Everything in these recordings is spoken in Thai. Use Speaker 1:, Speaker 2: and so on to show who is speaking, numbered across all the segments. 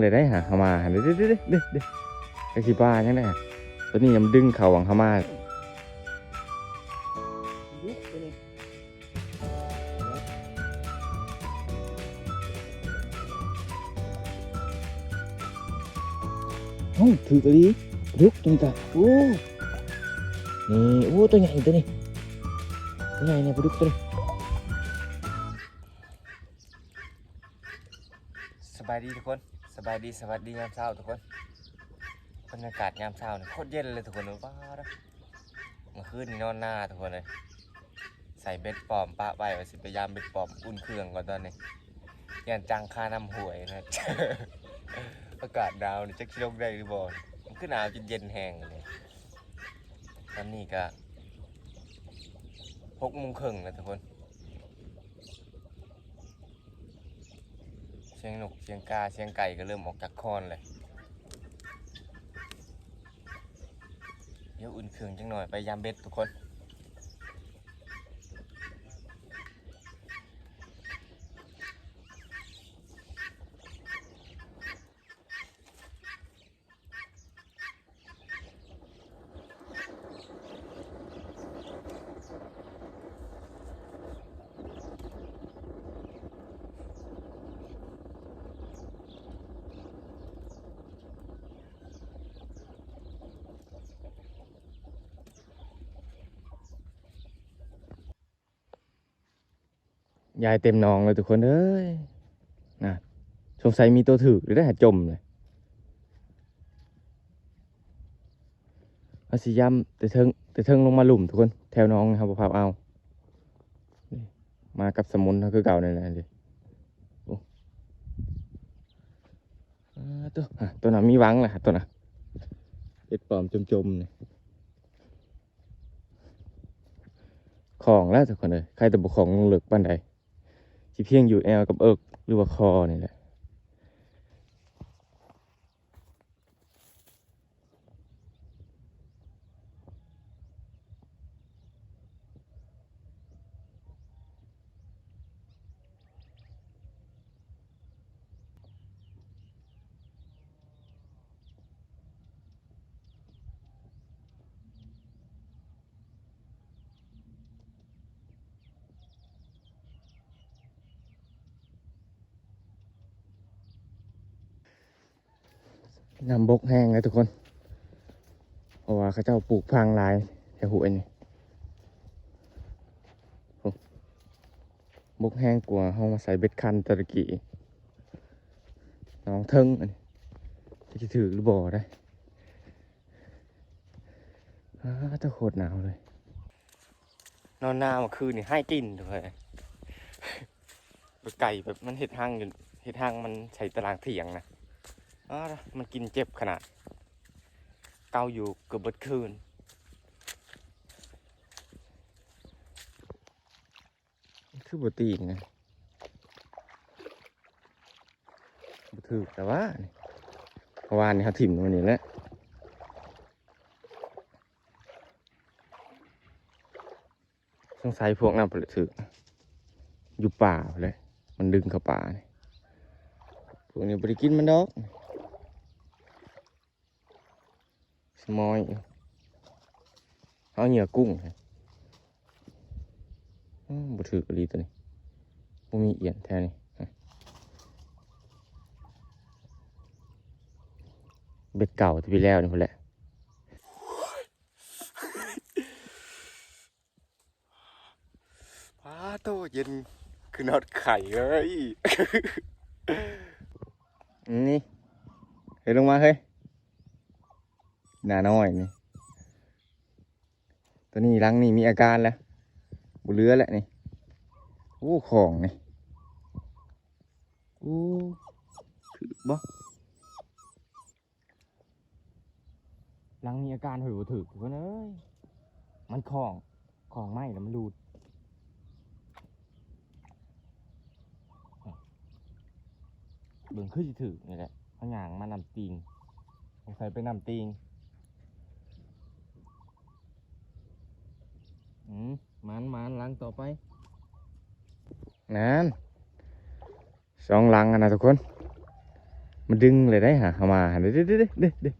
Speaker 1: เลยได้หาเขามาเด้อเด้อเด้อเด้อเด้อเด้อไอ้ขี้บ้ายังได้ตัวนี้ยังดึงเขาหวังเขามา
Speaker 2: ยุบตัวนี้
Speaker 1: เอ้าถือตัวนี้ลุกตัวนี้จ้ะโอ้นี่โอ้ตัวใหญ่ตัวนี้ตัวใหญ่เนี่ยปลาดุกตัวนี้สบายดีทุกคน สบายดีสวัสดียามเช้าทุกคนบรรยากาศยามเช้าเนี่ยโคตรเย็นเลยทุกคนเลยว้าวนะเมื่อคืนนี่นอนหน้าทุกคนเลยใส่เบ็ดปลอมปะไว้ว่าสิพยายามเบ็ดปลอมอุ่นเครื่องก่อนตอนนี้ยันจังค่าน้ำห่วยนะ อากาศหนาวนี่จะคิดลงได้หรือบ่มันคือหนาวจนเย็นแห้งเลยตอนนี้ก็หกโมงครึ่งแล้วทุกคน สียงนกเสียงกาเสียงไก่ก็เริ่มออกจากคอนเลยเดี๋ยวอุ่นเครื่องจังหน่อยไปยามเบ็ดทุกคน ยายเต็มนองเลยทุกคนเอ้ยนะสงสัยมีตัวถือหรือได้หาจมเลยอาสิยำแต่เทิงแต่เทิงลงมาหลุมทุกคน แถวน้องนะครับพาเอา มากับสมุนเขาคือเก่านี่แหละเลยตัวตัวน่ะมีวังแหละตัวน่ะเอ็ดปลอมจมๆเนี่ยของแล้วทุกคนเลยใครแต่บุของลงเหลือกปันใด จี่เพียงอยู่แอลกับเอิกหรือว่าคอนี่แหละ น้ำบกแห้งเลยทุกคน เพราะว่าเขาเจ้าปลูกพางลายแถวหัวนี่บกแห้งกว่าเฮามาใส่เบ็ดคันตะกี้น้องเทิงอันนี้จะถือหรือบ่อได้อ้าตะโคตรหนาวเลย นอนหน้ามื่อคืนนี่ให้กินเลยไก่แบบมันเห็ดห้างอยู่เห็ดห้างมันใช้ตารางเถียงนะ อ้ามันกินเจ็บขนาด เกาอยู่เกือบเบิดคืน คือบตีนไงบถือแต่ว่าเพราะว่านี่เขาถิ่มมันนี่แหละสงสัยพวกนั้นเปลือถืออยู่ป่าเลย มันดึงเข้าป่านี่พวกนี้บริกินมันดอก สมอยเอาเหยื่อกุ้งครับอืมบ่ถือกะลีตัวนี้บ่มีเอียนแท้นี่ฮะเบ็ดเก่าที่พี่แล้วนี่พุ่นแหละ
Speaker 2: ป้าโตเย็นคือนอดไข่เอ้ย
Speaker 1: นี่เฮ้ยลงมาเฮ้ยห นาน้อยนี่ ตัวนี้รังนี่มีอาการแล้วบุเรือแล้วนี่โอ้ของนี่โอ้ถือบ่รังมีอาการหือถือทุกคนเอ้ยมันของของไหมแล้วมันรูดเบิ่งคือสิถือนี่แหละเขาหยางมานำตีงสงสัยไปนำตีง อืมมันมันลังต่อไปนั่นสองลังนะทุกคน มันดึงเลยได้หาเขามาเด้เด้เด้เด้เด้เด้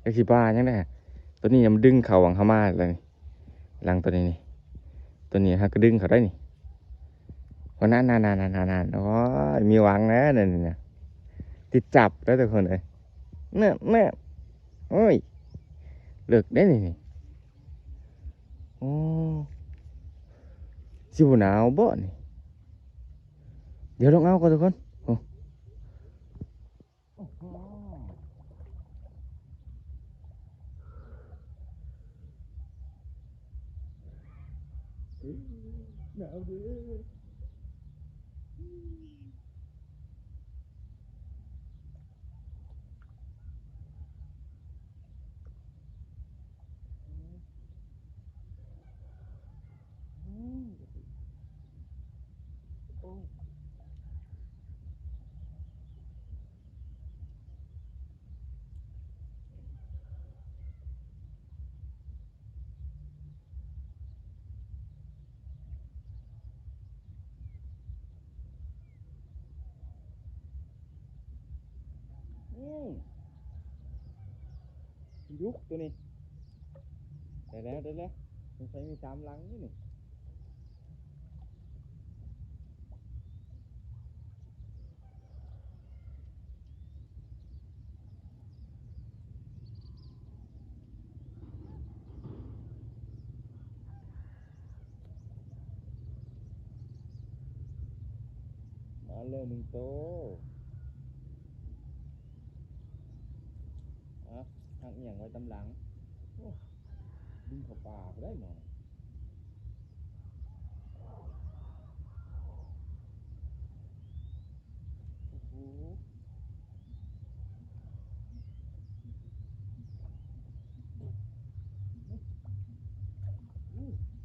Speaker 1: ไอ้ขี้บ้ายังได้หะตัวนี้มันดึงเข่าหวังเขามาเลยนี่หลังตัวนี้นี่ตัวนี้ฮะก็ดึงเขาได้นี่วันนั้นนานนานนานานโอ้ยมีหวังนะนั่นนี่นะติดจับแล้วทุกคนเลยเนี่ยเนี่ยโอ้ยเลิกได้นี่นี่ โอ้สิบหนาวบ่นี่เดี๋ยวลองเอาก่อนทุกคนหนาวเด้ออืม ยุกตัวนี้ได้แล้วได้แล้วสงสัยมีสามหลังนี่นี่มาเลยหนึ่งโตว อะทางเอียงไว้ตำหลังโอ้ดึงเข้า ป่าไปได้หมอโอ้โห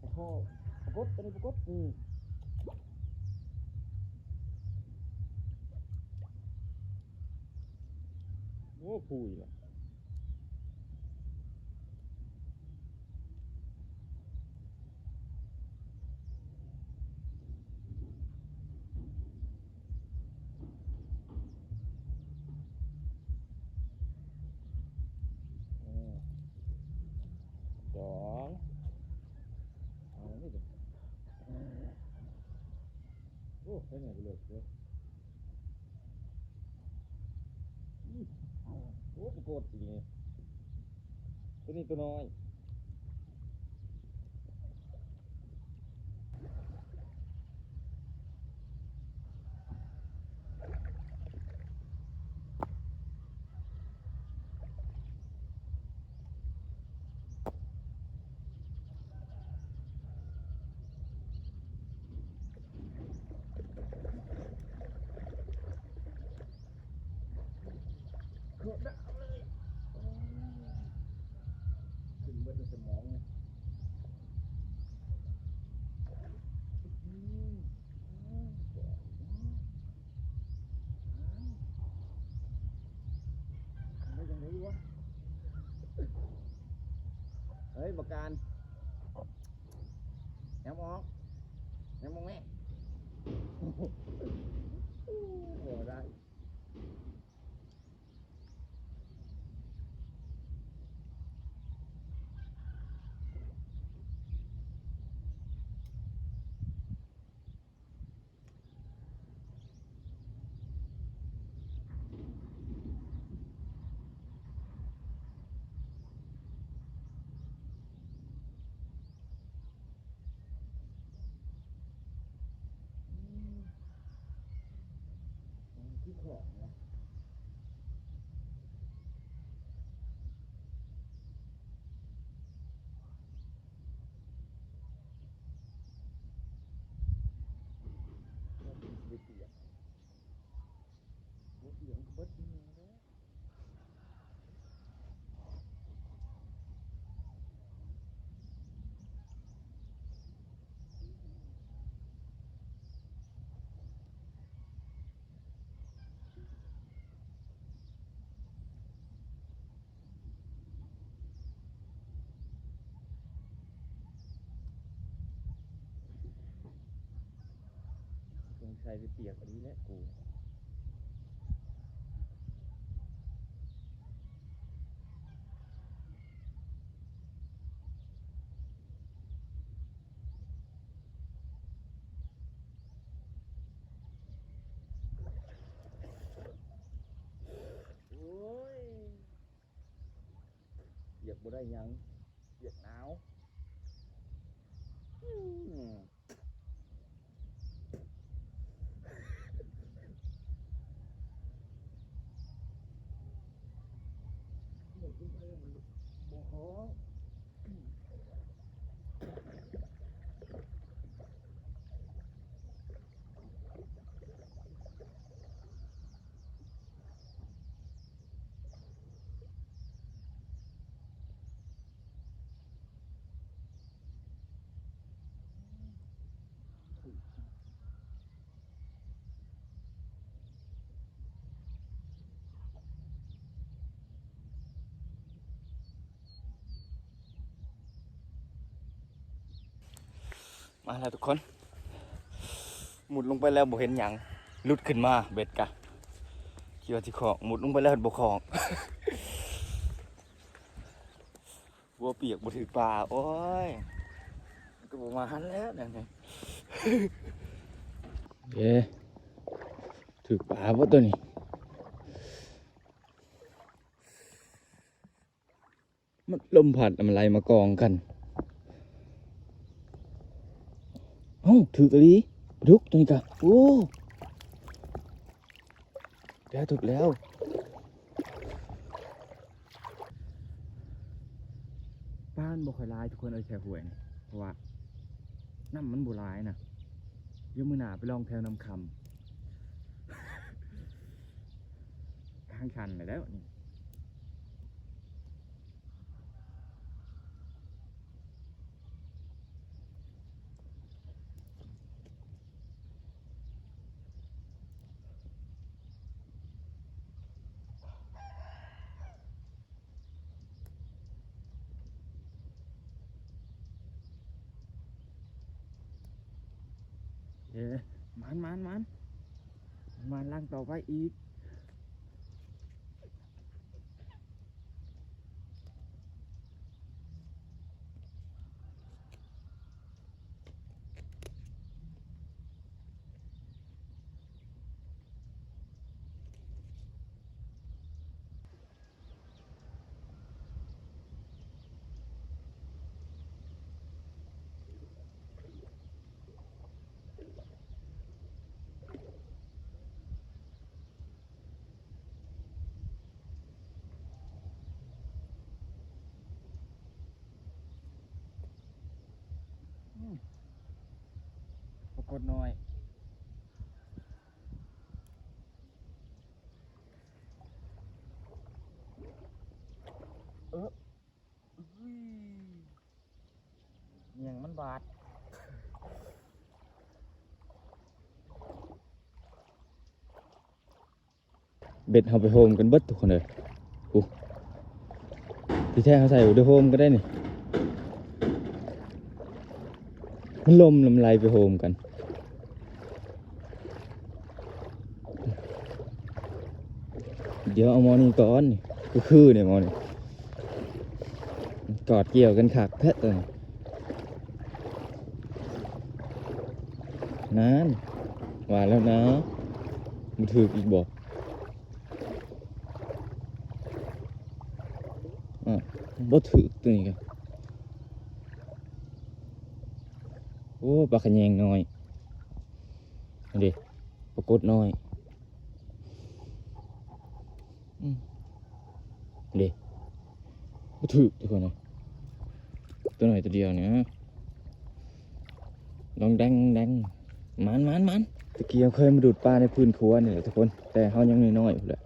Speaker 1: โอ้โหปรากฏตัวนี้ปรากฏอืมโอ้คุยเลย อืมสองเอานี่ดิโอ้ไปไหนไปเลยเว้ยอืม โอ้ปรากฏจริงเลยตัวนี้ตัวน้อยโคตรดาวเลยโอ้ถึงเบิดในสมองเนี่ยอืมอืมไม่ยังไงวะเฮ้ย ประการแหมออกแอมมองแม่โอ้โหได้ ที่ ใครไปเปียกอันนี้แหละกูเหยียก
Speaker 3: บ่ได้ยังเหยียบหนาว มา
Speaker 1: แล้วทุกคน หมุดลงไปแล้วบ่เห็นหยังลุดขึ้นมาเบ็ดกะคิดว่าสิของหมุดลงไปแล้วบ่ของวัวเปียกบ่ถือปลาโอ้ยก็บ่มาหันแล้วนั่นไงเย้ถือปลาบ่ตัวนี้มันลมพัดมันไหลมากองกัน เอ้าถือกะลีปลาดุกตัวนี้กะโอ้แล้ถูกแล้วบ้านบ่ค่อยลายทุกคนเอ้ยแค่หวยเพราะว่าน้ำมันบ่หลายนะเดี๋ยวมือหนาไปลองแถวน้ำคำทางชันไปแล้วนี่ มันมันมันมันล่างต่อไปอีก ปรา กฏหน่อยเออยเงียงมันบาดเบ็ดเอาไปโฮมกันเบิดทุกคนเลยโอ้ที่แท้เขาใส่อุดโฮมก็ได้นี่มันลมลำไรไปโฮมกัน ดี๋ยวเอาหมอนี่ก่อนนี่ก็คือเนี่ยหมอนี่กอดเกี่ยวกันขักแท้เลยนั่นว่าแล้วนะมันถืออีกบอกอะบ่ถือตัวนี้กันโอ้ปลาขะแยงน้อยเอาดิปลากดน้อย เอาดิก็ถือทุกคนนะตัวหน่อยตัวเดียวเนี่ยลองแดงแดงมันมันมันตะเกียบเคยมาดูดปลาในพื้นครัวนี่แหละทุกคน แต่เขายังน้อยๆอยู่เลย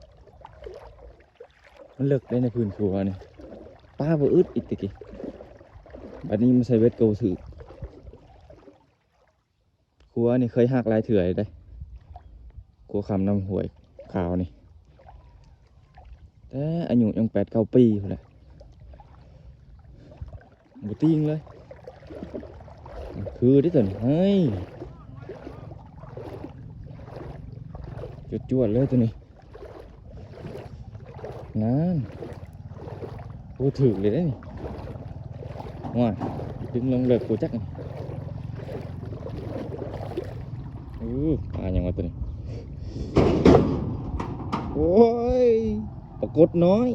Speaker 1: มันเลิกได้ในพื้นครัวนี่ปลาบ่อึดอีกตะกี้บัดนี้มันใส่เวทเกาถือครัวนี่เคยหักลายเถื่อยได้ครัวคำน้ำหวยขาวนี่ แต่อายุยังแปดเก้าปีอยู่แหละบุติ้งเลย คือได้อตัวนี้เฮ้ยจวดเลยตัวนี้นั่นโอ้ถือเลยได้นี่ว้าดึงลงเลิกกูจักนี่อือปลาอย่างวะตัวนี้ โอ้ย รากดน้อย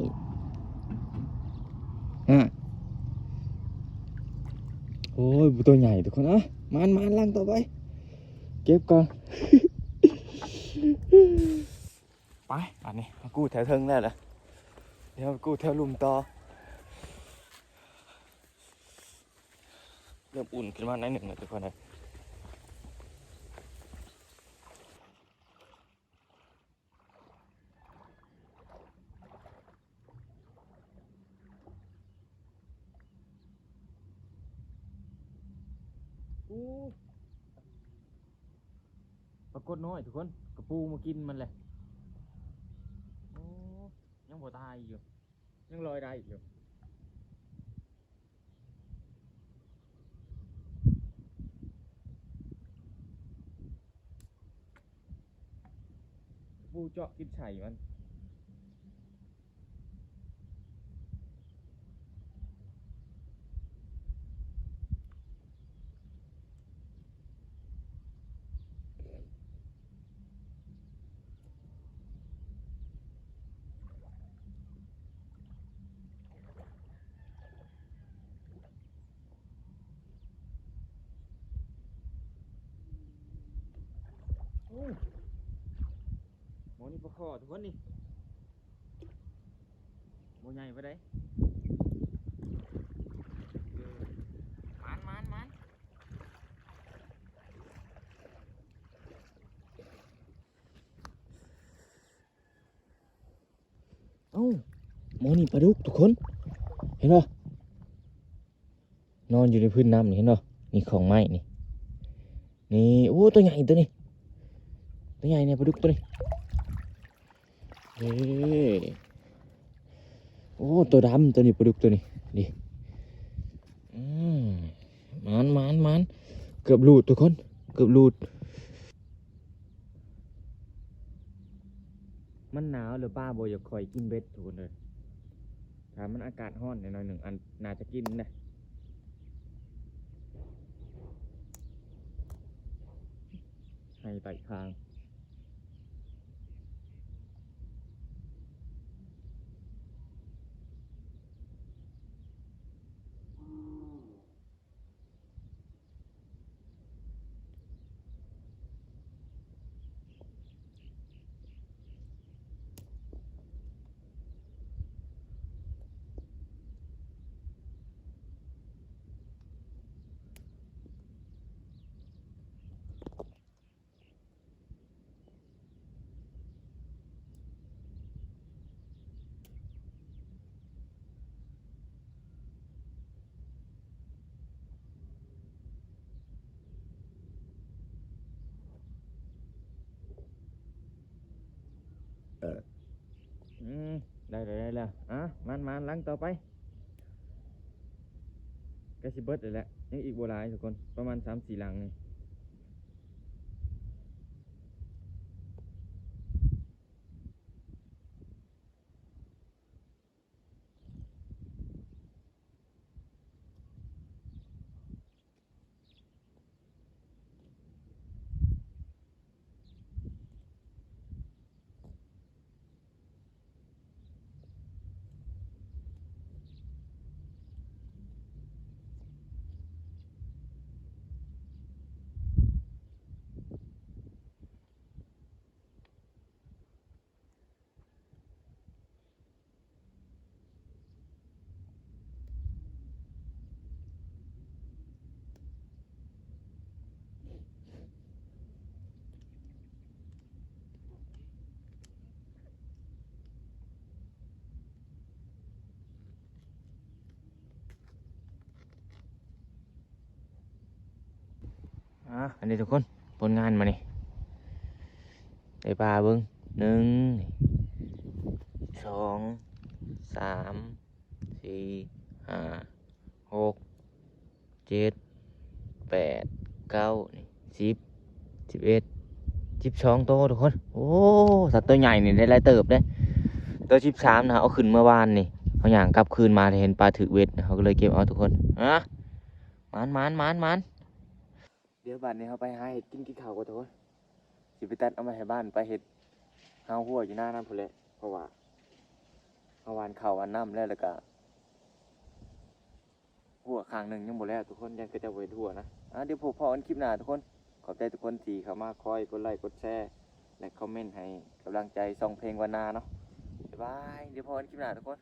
Speaker 1: ฮะโอ้ยตัวใหญ่ทุกคนนะมานมานล่างต่อไป เก็บก่อน ไปอันนี้กู้แถวเทิงได้เหรอเดี๋ยวกู้แถวลุมต่อเริ่มอุ่นขึ้นมาหน่อยหนึ่งเลยทุกคนนะ กฏน้อยทุกคนกระปูมากินมันเลยโอ้ยังบ่ตายอยู่ ยังลอยได้อยู่ปูเจาะกินไฉมัน ปลาคอทุกคนนี่โมใหญ่ไปได้เออมันมันมันเอ้าหมนี่ปลาดุกทุกคน เห็นป่ะนอนอยู่ในพื้นน้ำนี่เห็นป่ะนี่ของไม้นี่นี่โอ้ตัวใหญ่ตัวนี้ตัวใหญ่เนี่ยปลาดุกตัวนี้ เฮ้โอ้ ตัวดำตัวนี้ปลาดุกตัวนี้ดิอืมมันมันมันเกือบหลุดทุกคน เกือบหลุดมันหนาวหรือป้าโบอยากคอยกินเบ็ดทุกคนเลยถ้ามันอากาศร้อนหน่อยหนึ่งอันน่าจะกินนะให้ไต่คาง อืม ได้เลยได้แล้วอะมันมันล้างต่อไปก็สิเบิดเลยแหละยังอีกโบราณทุกคนประมาณสามสี่หลังนี่ อันนี้ทุกคนผลงานมานี่ได้ปลาเบิ้งหนึ่งสองสามสี่ห้าหกเจ็ดแปดเก้านี่สิบสิบเอ็ดสิบสองโตทุกคน โอ้สัตว์ตัวใหญ่นี่ได้หลายเติบได้ตัวสิบสามนะเอาขึ้นเมื่อวานนี่เขาอย่างกลับคืนมาเห็นปลาถือเวทเขาก็เลยเก็บเอาทุกคนอะมันมันมันมัน ดี๋ยวบัดนี้เขาไปหาเห็ดกินกินข้าวกันทุกคนสิไปตัดเอามาให้บ้านไปเห็ดหาหัวอยู่หน้าน้ำพุ่นแหละเพราะว่าเอาวานข้าววานน้ำแล้วแล้วก็หัวข้างหนึ่งยังหมดแล้วทุกคนยังก็จะไว้ทั่วนะอะเดี๋ยวพบพอกันคลิปหน้าทุกคนขอบใจทุกคนที่เข้ามาคอยกดไลค์กดแชร์และคอมเมนต์ให้กำลังใจส่องเพลงวันนาเนาะบ๊ายบายเดี๋ยวพอกันคลิปหน้าทุกคน